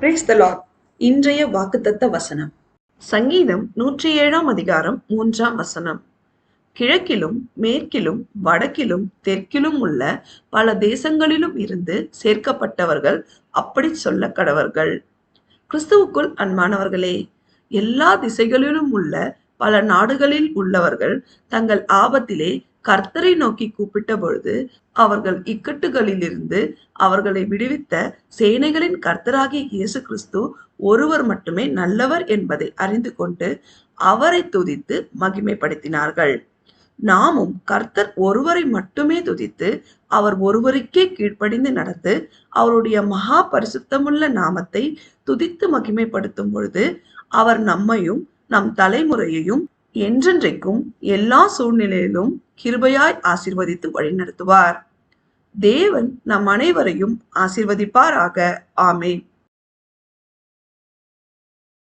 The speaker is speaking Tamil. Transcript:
பிரேஸ் த லார்ட் இன்றைய வாக்குத்தத்த வசனம். சங்கீதம் நூற்றி ஏழாம் அதிகாரம் மூன்றாம் வசனம். கிழக்கிலும் மேற்கிலும் வடக்கிலும் தெற்கிலும் உள்ள பல தேசங்களிலும் இருந்து சேர்க்கப்பட்டவர்கள் அப்படி சொல்ல கடவர்கள் கிறிஸ்துவுக்குள் அன்பானவர்களே எல்லா திசைகளிலும் உள்ள பல நாடுகளில் உள்ளவர்கள் தங்கள் ஆபத்திலே கர்த்தரை நோக்கி கூப்பிட்ட பொழுது அவர்கள் இக்கட்டுகளிலிருந்து அவர்களை விடுவித்த சேனைகளின் கர்த்தராகிய இயேசு கிறிஸ்து ஒருவர் மட்டுமே நல்லவர் என்பதை அறிந்து கொண்டு அவரை துதித்து மகிமைப்படுத்தினார்கள். நாமும் கர்த்தர் ஒருவரை மட்டுமே துதித்து அவர் ஒருவருக்கே கீழ்ப்படிந்து நடந்து அவருடைய மகா பரிசுத்தமுள்ள நாமத்தை துதித்து மகிமைப்படுத்தும் பொழுது அவர் நம்மையும் நம் தலைமுறையையும் என்றென்றைக்கும் எல்லா சூழ்நிலையிலும் கிருபையாய் ஆசிர்வதித்து வழிநடத்துவார். தேவன் நம் அனைவரையும் ஆசிர்வதிப்பாராக. ஆமேன்.